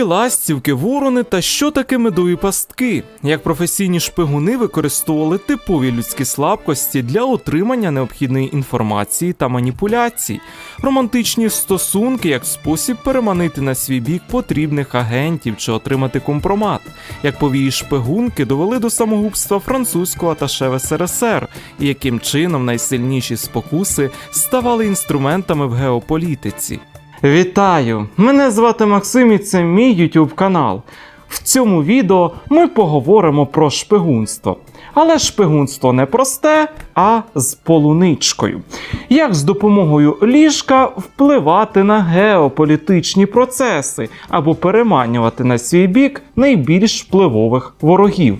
такі ластівки, ворони та що таке медові пастки, як професійні шпигуни використовували типові людські слабкості для отримання необхідної інформації та маніпуляцій, романтичні стосунки як спосіб переманити на свій бік потрібних агентів чи отримати компромат, як повії шпигунки довели до самогубства французького аташе в СРСР, і яким чином найсильніші спокуси ставали інструментами в геополітиці. Вітаю! Мене звати Максим і це мій YouTube канал. В цьому відео ми поговоримо про шпигунство. Але шпигунство не просте, а з полуничкою. Як з допомогою ліжка впливати на геополітичні процеси або переманювати на свій бік найбільш впливових ворогів.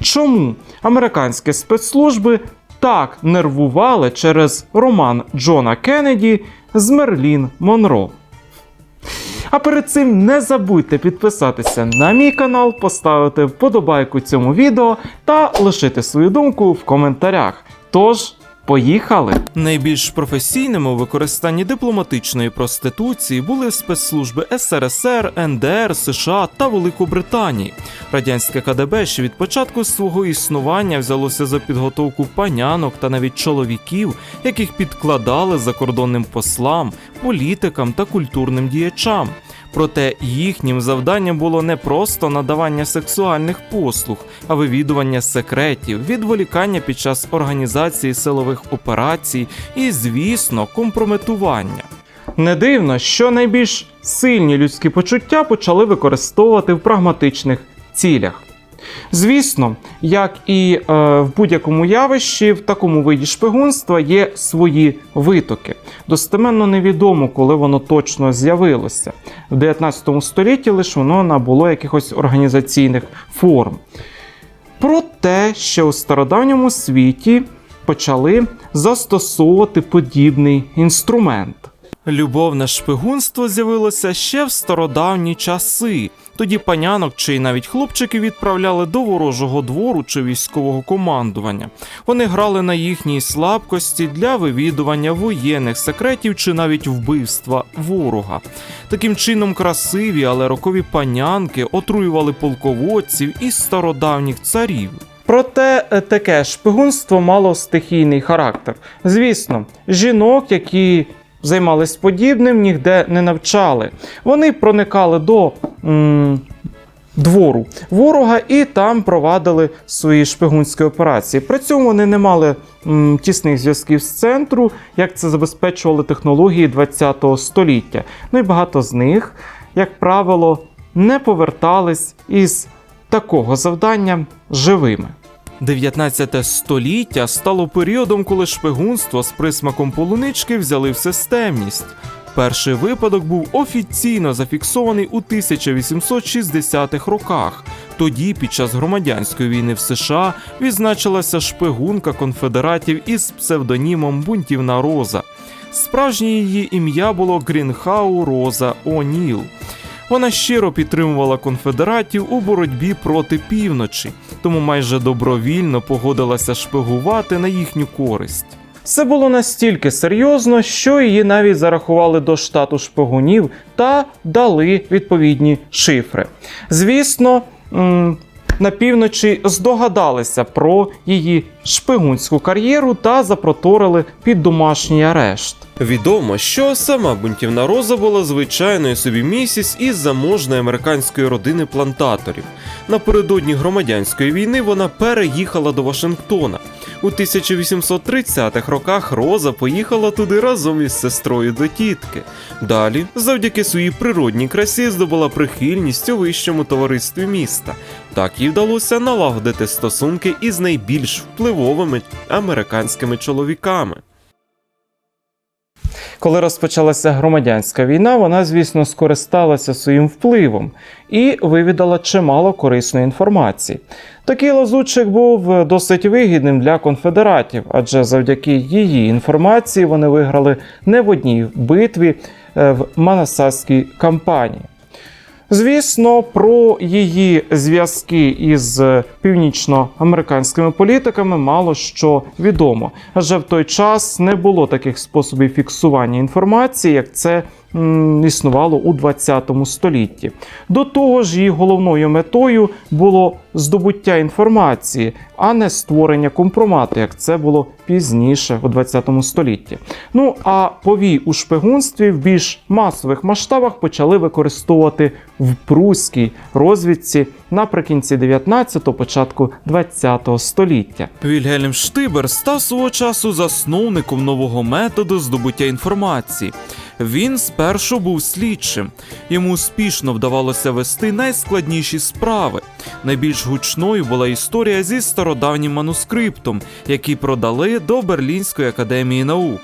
Чому американські спецслужби так нервували через роман Джона Кеннеді з Мерлін Монро? А перед цим не забудьте підписатися на мій канал, поставити вподобайку цьому відео та лишити свою думку в коментарях. Тож, поїхали! Найбільш професійними у використанні дипломатичної проституції були спецслужби СРСР, НДР, США та Великобританії. Радянське КДБ ще від початку свого існування взялося за підготовку панянок та навіть чоловіків, яких підкладали закордонним послам, політикам та культурним діячам. Проте їхнім завданням було не просто надавання сексуальних послуг, а вивідування секретів, відволікання під час організації силових операцій і, звісно, компрометування. Не дивно, що найбільш сильні людські почуття почали використовувати в прагматичних цілях. Звісно, як і е, в будь-якому явищі, в такому виді шпигунства є свої витоки. Достеменно невідомо, коли воно точно з'явилося. В 19 столітті лише воно набуло якихось організаційних форм. Проте ще у стародавньому світі почали застосовувати подібний інструмент. Любовне шпигунство з'явилося ще в стародавні часи. Тоді панянок чи й навіть хлопчики відправляли до ворожого двору чи військового командування. Вони грали на їхній слабкості для вивідування воєнних секретів чи навіть вбивства ворога. Таким чином, красиві, але рокові панянки отруювали полководців і стародавніх царів. Проте е, таке шпигунство мало стихійний характер. Звісно, жінок, які займались подібним, ніде не навчали. Вони проникали до м, двору ворога і там провадили свої шпигунські операції. При цьому вони не мали м, тісних зв'язків з центру, як це забезпечували технології ХХ століття. Ну і багато з них, як правило, не повертались із такого завдання живими. 19 століття стало періодом, коли шпигунство з присмаком полунички взяли в системність. Перший випадок був офіційно зафіксований у 1860-х роках. Тоді, під час громадянської війни в США, відзначилася шпигунка конфедератів із псевдонімом Бунтівна Роза. Справжнє її ім'я було Грінхау Роза О'Ніл. Вона щиро підтримувала конфедератів у боротьбі проти півночі, тому майже добровільно погодилася шпигувати на їхню користь. Це було настільки серйозно, що її навіть зарахували до штату шпигунів та дали відповідні шифри. Звісно, на півночі здогадалися про її шпигунську кар'єру та запроторили під домашній арешт. Відомо, що сама бунтівна роза була звичайною собі місіс із заможної американської родини плантаторів. Напередодні громадянської війни вона переїхала до Вашингтона. У 1830-х роках Роза поїхала туди разом із сестрою до тітки. Далі, завдяки своїй природній красі, здобула прихильність у вищому товаристві міста. Так їй вдалося налагодити стосунки із найбільш впливовими американськими чоловіками. Коли розпочалася громадянська війна, вона, звісно, скористалася своїм впливом і вивідала чимало корисної інформації. Такий лазутчик був досить вигідним для конфедератів, адже завдяки її інформації вони виграли не в одній битві е, в Манасаській кампанії. Звісно, про її зв'язки із північноамериканськими політиками мало що відомо, адже в той час не було таких способів фіксування інформації, як це існувало у 20 столітті. До того ж, її головною метою було здобуття інформації, а не створення компромату, як це було пізніше у 20 столітті. Ну а повій у шпигунстві в більш масових масштабах почали використовувати в пруській розвідці наприкінці 19-го, початку 20-го століття. Вільгельм Штибер став свого часу засновником нового методу здобуття інформації. Він спершу був слідчим. Йому успішно вдавалося вести найскладніші справи. Найбільш гучною була історія зі стародавнім манускриптом, який продали до Берлінської академії наук.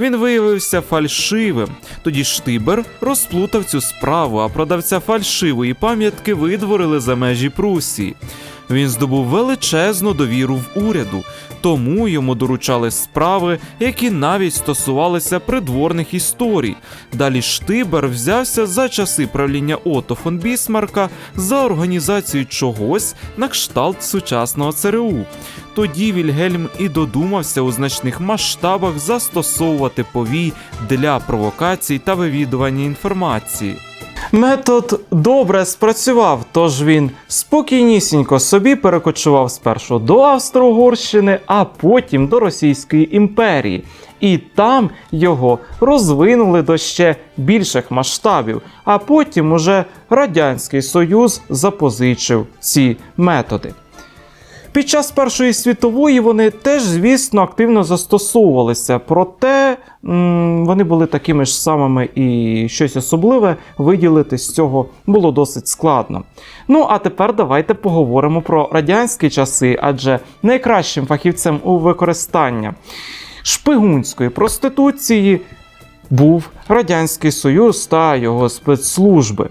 Він виявився фальшивим. Тоді Штибер розплутав цю справу, а продавця фальшивої пам'ятки видворили за межі Прусії. Він здобув величезну довіру в уряду, тому йому доручали справи, які навіть стосувалися придворних історій. Далі Штибер взявся за часи правління Отто фон Бісмарка за організацію чогось на кшталт сучасного ЦРУ. Тоді Вільгельм і додумався у значних масштабах застосовувати повій для провокацій та вивідування інформації. Метод добре спрацював, тож він спокійнісінько собі перекочував спершу до Австро-Угорщини, а потім до Російської імперії. І там його розвинули до ще більших масштабів, а потім уже Радянський Союз запозичив ці методи. Під час Першої світової вони теж, звісно, активно застосовувалися, проте м, вони були такими ж самими і щось особливе виділити з цього було досить складно. Ну а тепер давайте поговоримо про радянські часи, адже найкращим фахівцем у використанні шпигунської проституції був Радянський Союз та його спецслужби.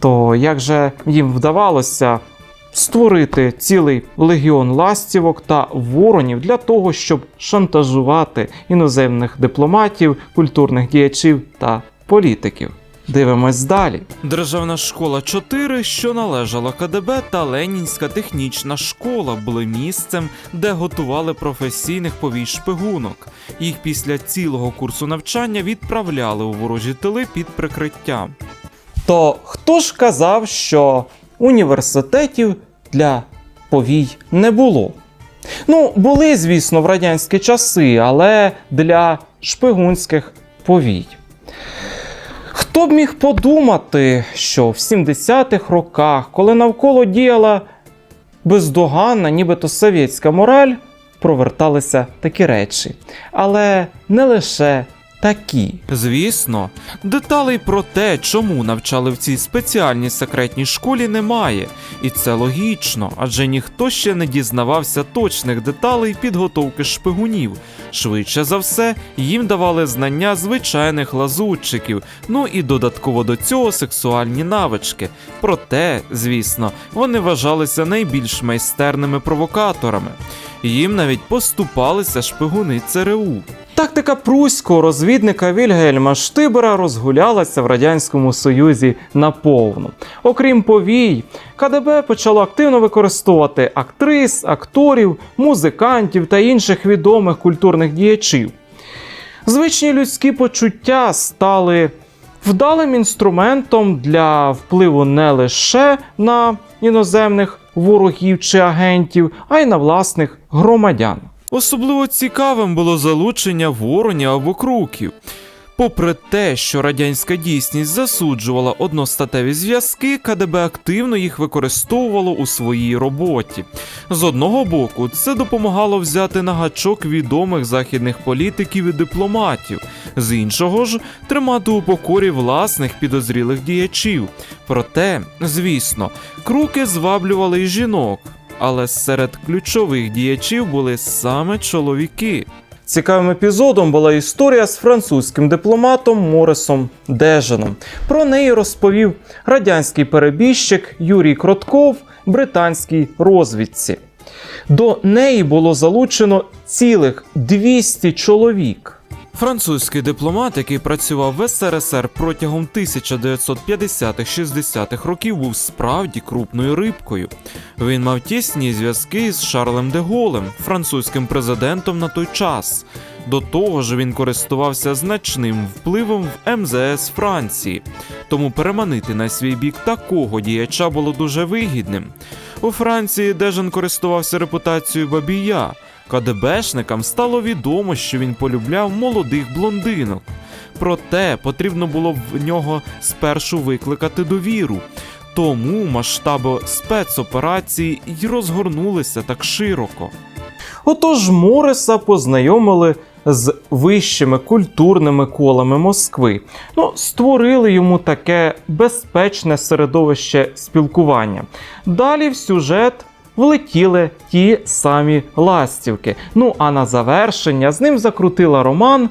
То як же їм вдавалося створити цілий легіон ластівок та воронів для того, щоб шантажувати іноземних дипломатів, культурних діячів та політиків. Дивимось далі. Державна школа 4, що належала КДБ, та Ленінська технічна школа були місцем, де готували професійних повій шпигунок. Їх після цілого курсу навчання відправляли у ворожі тили під прикриттям. То хто ж казав, що університетів для повій не було? Ну, були, звісно, в радянські часи, але для шпигунських повій. Хто б міг подумати, що в 70-х роках, коли навколо діяла бездоганна, нібито совєтська мораль, проверталися такі речі. Але не лише такі. Звісно, деталей про те, чому навчали в цій спеціальній секретній школі, немає. І це логічно, адже ніхто ще не дізнавався точних деталей підготовки шпигунів. Швидше за все, їм давали знання звичайних лазутчиків, ну і додатково до цього сексуальні навички. Проте, звісно, вони вважалися найбільш майстерними провокаторами. Їм навіть поступалися шпигуни ЦРУ. Тактика пруського розвідника Вільгельма Штибера розгулялася в Радянському Союзі наповну. Окрім повій, КДБ почало активно використовувати актрис, акторів, музикантів та інших відомих культурних діячів. Звичні людські почуття стали вдалим інструментом для впливу не лише на іноземних ворогів чи агентів, а й на власних громадян. Особливо цікавим було залучення воронів або круків. Попри те, що радянська дійсність засуджувала одностатеві зв'язки, КДБ активно їх використовувало у своїй роботі. З одного боку, це допомагало взяти на гачок відомих західних політиків і дипломатів, з іншого ж тримати у покорі власних підозрілих діячів. Проте, звісно, круки зваблювали й жінок, але серед ключових діячів були саме чоловіки. Цікавим епізодом була історія з французьким дипломатом Морисом Деженом. Про неї розповів радянський перебіжчик Юрій Кротков британській розвідці. До неї було залучено цілих 200 чоловік. Французький дипломат, який працював в СРСР протягом 1950-60-х років, був справді крупною рибкою. Він мав тісні зв'язки з Шарлем де Голем, французьким президентом на той час. До того ж, він користувався значним впливом в МЗС Франції, тому переманити на свій бік такого діяча було дуже вигідним. У Франції Дежен користувався репутацією бабія. КДБшникам стало відомо, що він полюбляв молодих блондинок. Проте потрібно було в нього спершу викликати довіру. Тому масштаби спецоперації й розгорнулися так широко. Отож Мориса познайомили з вищими культурними колами Москви. Ну, створили йому таке безпечне середовище спілкування. Далі в сюжет влетіли ті самі ластівки. Ну а на завершення з ним закрутила роман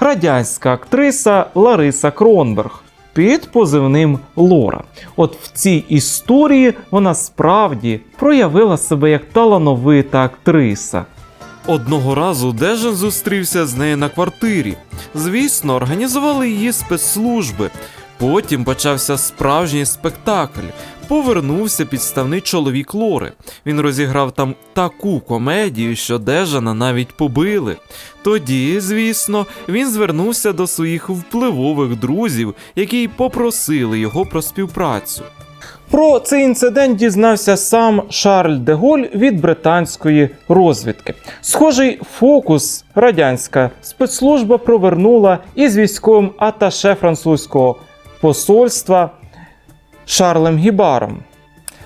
радянська актриса Лариса Кронберг. Під позивним Лора. От в цій історії вона справді проявила себе як талановита актриса. Одного разу Дежен зустрівся з нею на квартирі. Звісно, організували її спецслужби. Потім почався справжній спектакль. Повернувся підставний чоловік Лори. Він розіграв там таку комедію, що Дежана навіть побили. Тоді, звісно, він звернувся до своїх впливових друзів, які й попросили його про співпрацю. Про цей інцидент дізнався сам Шарль де Голь від британської розвідки. Схожий фокус радянська спецслужба провернула із військовим аташе французького посольства Шарлем Гібаром.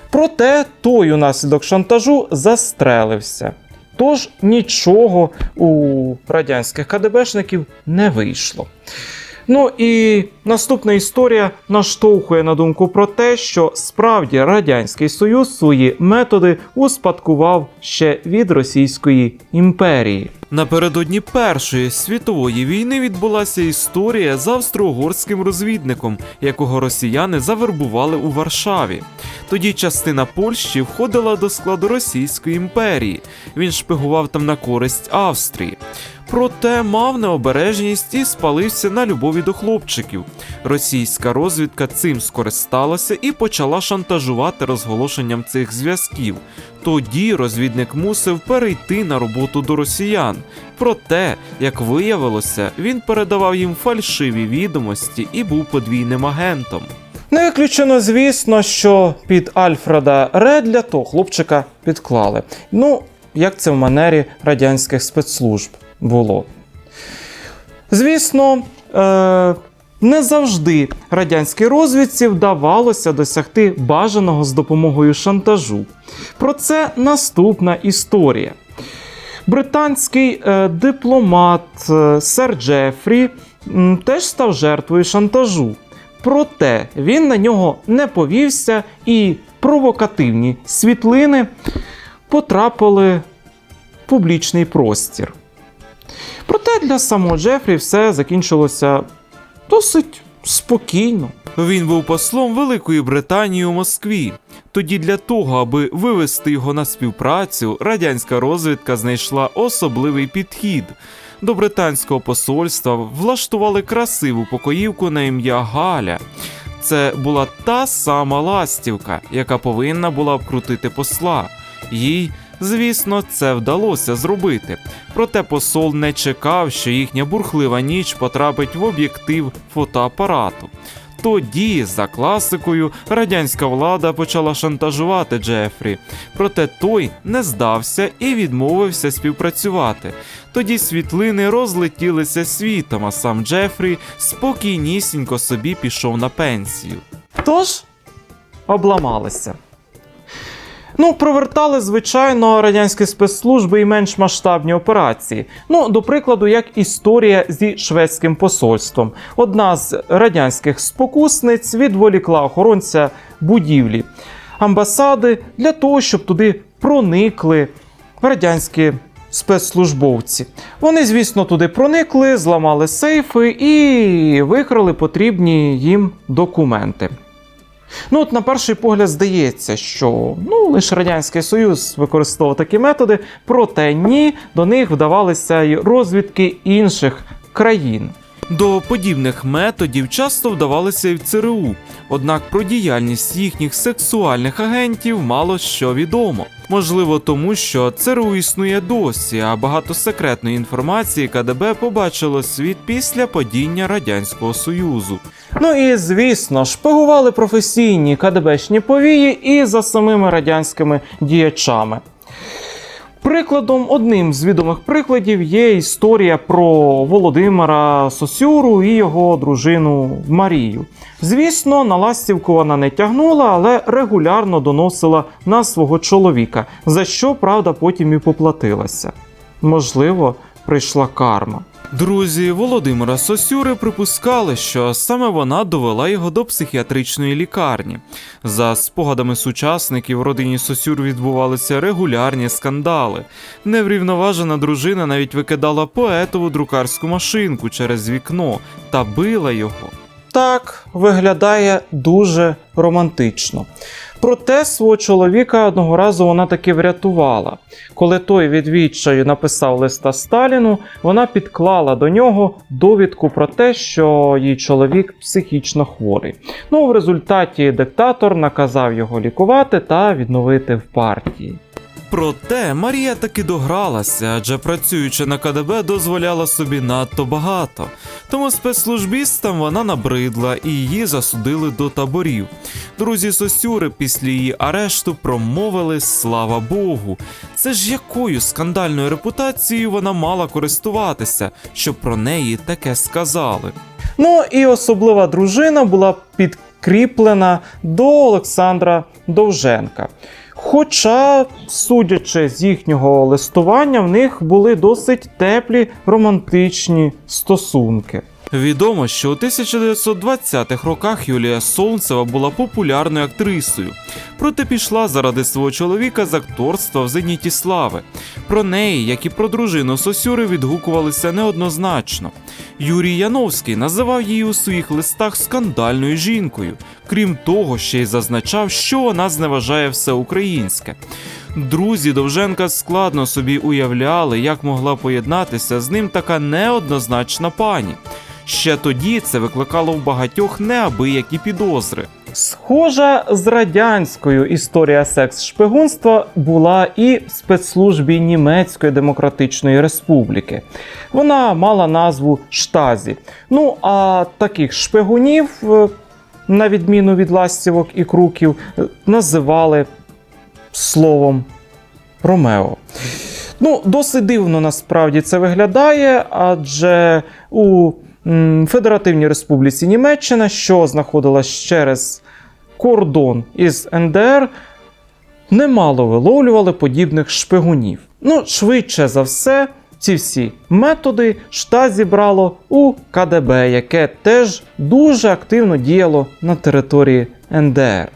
Проте той унаслідок шантажу застрелився. Тож нічого у радянських КДБшників не вийшло. Ну і наступна історія наштовхує на думку про те, що справді Радянський Союз свої методи успадкував ще від Російської імперії. Напередодні Першої світової війни відбулася історія з австро-угорським розвідником, якого росіяни завербували у Варшаві. Тоді частина Польщі входила до складу Російської імперії. Він шпигував там на користь Австрії. Проте мав необережність і спалився на любові до хлопчиків. Російська розвідка цим скористалася і почала шантажувати розголошенням цих зв'язків. Тоді розвідник мусив перейти на роботу до росіян. Проте, як виявилося, він передавав їм фальшиві відомості і був подвійним агентом. Не виключено, звісно, що під Альфреда Редля того хлопчика підклали. Ну, як це в манері радянських спецслужб було. Звісно, е- не завжди радянській розвідці вдавалося досягти бажаного з допомогою шантажу. Про це наступна історія. Британський е, дипломат е, Сер Джефрі теж став жертвою шантажу. Проте він на нього не повівся, і провокативні світлини потрапили в публічний простір. Проте для самого Джефрі все закінчилося досить спокійно. Він був послом Великої Британії у Москві. Тоді для того, аби вивести його на співпрацю, радянська розвідка знайшла особливий підхід. До британського посольства влаштували красиву покоївку на ім'я Галя. Це була та сама ластівка, яка повинна була обкрутити посла. Їй, звісно, це вдалося зробити. Проте посол не чекав, що їхня бурхлива ніч потрапить в об'єктив фотоапарату. Тоді, за класикою, радянська влада почала шантажувати Джефрі, проте той не здався і відмовився співпрацювати. Тоді світлини розлетілися світом, а сам Джефрі спокійнісінько собі пішов на пенсію. Тож обламалися. Ну, провертали, звичайно, радянські спецслужби і менш масштабні операції. Ну, до прикладу, як історія зі шведським посольством. Одна з радянських спокусниць відволікла охоронця будівлі амбасади для того, щоб туди проникли радянські спецслужбовці. Вони, звісно, туди проникли, зламали сейфи і викрали потрібні їм документи. Ну, от на перший погляд здається, що ну, лише Радянський Союз використовував такі методи, проте ні, до них вдавалися й розвідки інших країн. До подібних методів часто вдавалося і в ЦРУ, однак про діяльність їхніх сексуальних агентів мало що відомо. Можливо, тому що ЦРУ існує досі, а багато секретної інформації КДБ побачило світ після падіння Радянського Союзу. Ну і звісно, шпигували професійні КДБшні повії і за самими радянськими діячами. Прикладом, одним з відомих прикладів є історія про Володимира Сосюру і його дружину Марію. Звісно, на ластівку вона не тягнула, але регулярно доносила на свого чоловіка, за що, правда, потім і поплатилася. Можливо, прийшла карма. Друзі Володимира Сосюри припускали, що саме вона довела його до психіатричної лікарні. За спогадами сучасників, в родині Сосюр відбувалися регулярні скандали. Неврівноважена дружина навіть викидала поетову друкарську машинку через вікно та била його. Так виглядає дуже романтично. Проте свого чоловіка одного разу вона таки врятувала. Коли той від відчаю написав листа Сталіну, вона підклала до нього довідку про те, що її чоловік психічно хворий. Ну, в результаті диктатор наказав його лікувати та відновити в партії. Проте Марія таки догралася, адже працюючи на КДБ, дозволяла собі надто багато. Тому спецслужбістам вона набридла і її засудили до таборів. Друзі Сосюри після її арешту промовили слава Богу. Це ж якою скандальною репутацією вона мала користуватися, щоб про неї таке сказали. Ну і особлива дружина була підкріплена до Олександра Довженка. Хоча, судячи з їхнього листування, в них були досить теплі романтичні стосунки. Відомо, що у 1920-х роках Юлія Солнцева була популярною актрисою, проте пішла заради свого чоловіка з акторства в зеніті слави. Про неї, як і про дружину Сосюри, відгукувалися неоднозначно. Юрій Яновський називав її у своїх листах скандальною жінкою. Крім того, ще й зазначав, що вона зневажає все українське. Друзі Довженка складно собі уявляли, як могла поєднатися з ним така неоднозначна пані. Ще тоді це викликало в багатьох неабиякі підозри. Схожа з радянською історія секс-шпигунства була і в спецслужбі Німецької Демократичної Республіки. Вона мала назву Штазі. Ну а таких шпигунів, е, на відміну від ластівок і круків, е, називали словом Ромео. Ну, досить дивно насправді це виглядає, адже у Федеративній Республіці Німеччина, що знаходилась через кордон із НДР, немало виловлювали подібних шпигунів. Ну, швидше за все, ці всі методи штат зібрало у КДБ, яке теж дуже активно діяло на території НДР.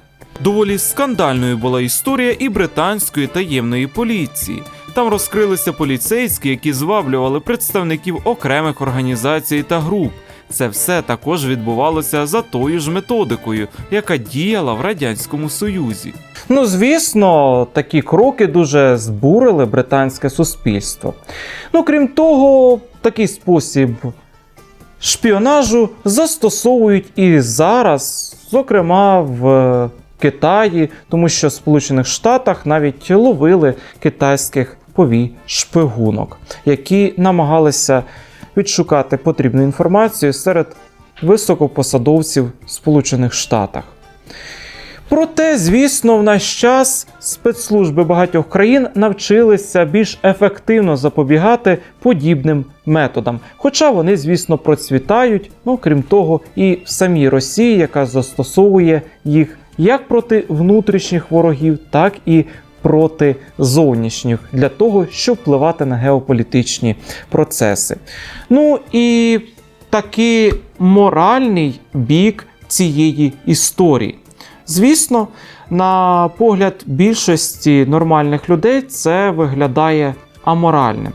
Доволі скандальною була історія і британської таємної поліції. Там розкрилися поліцейські, які зваблювали представників окремих організацій та груп. Це все також відбувалося за тою ж методикою, яка діяла в радянському союзі. Ну, звісно, такі кроки дуже збурили британське суспільство. Ну, крім того, такий спосіб шпіонажу застосовують і зараз, зокрема в Китаї, тому що в Сполучених Штатах навіть ловили китайських повій шпигунок, які намагалися відшукати потрібну інформацію серед високопосадовців Сполучених Штатах. Проте, звісно, в наш час спецслужби багатьох країн навчилися більш ефективно запобігати подібним методам. Хоча вони, звісно, процвітають, ну крім того, і в самій Росії, яка застосовує їх як проти внутрішніх ворогів, так і проти зовнішніх для того, щоб впливати на геополітичні процеси. Ну і такий моральний бік цієї історії. Звісно, на погляд більшості нормальних людей це виглядає аморальним.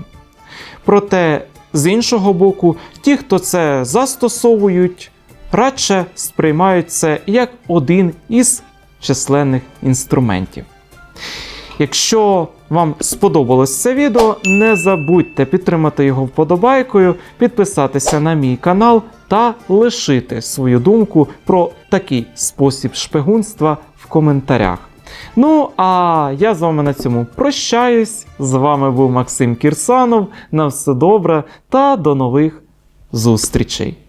Проте, з іншого боку, ті, хто це застосовують, радше сприймають це як один із численних інструментів. Якщо вам сподобалось це відео, не забудьте підтримати його вподобайкою, підписатися на мій канал та лишити свою думку про такий спосіб шпигунства в коментарях. Ну, а я з вами на цьому прощаюсь. З вами був Максим Кірсанов. На все добре та до нових зустрічей.